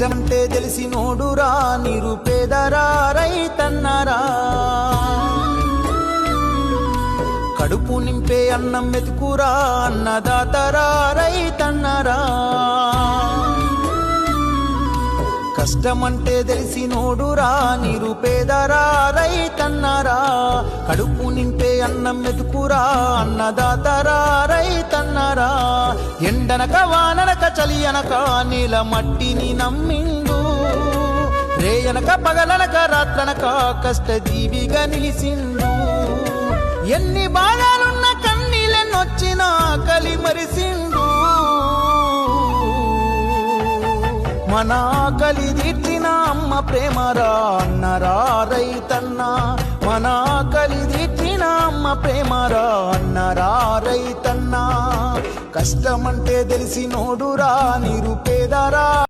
కష్టమంటే తెలిసి నోడురా నిరుపేదరా రైతన్నరా. కడుపు నింపే అన్నం మెతుకురా అన్నదాతరా రైతన్నరా. కష్టమంటే తెలిసి నోడురా నిరుపేదరా రైతన్నరా. కడుపు నింపే అన్నం మెతుకురా అన్నదాతరా రై ఎండనక వాననక చలి అనక నీల మట్టిని నమ్మిండు. రేయనక పగలనక రాత్రనక కష్టజీవిగా నిలిసిండు. ఎన్ని బాధలున్న కన్నీళ్ళెన్నొచ్చినా కలి మరిసిండు. మన కలి తీర్చిన అమ్మ ప్రేమరా అన్నరా రైతన్న. మన కలి తీర్చిన అమ్మ ప్రేమరా అన్నరా? రైతన్నా కష్టమంటే తెలిసినోడురా నిరుపేదరా?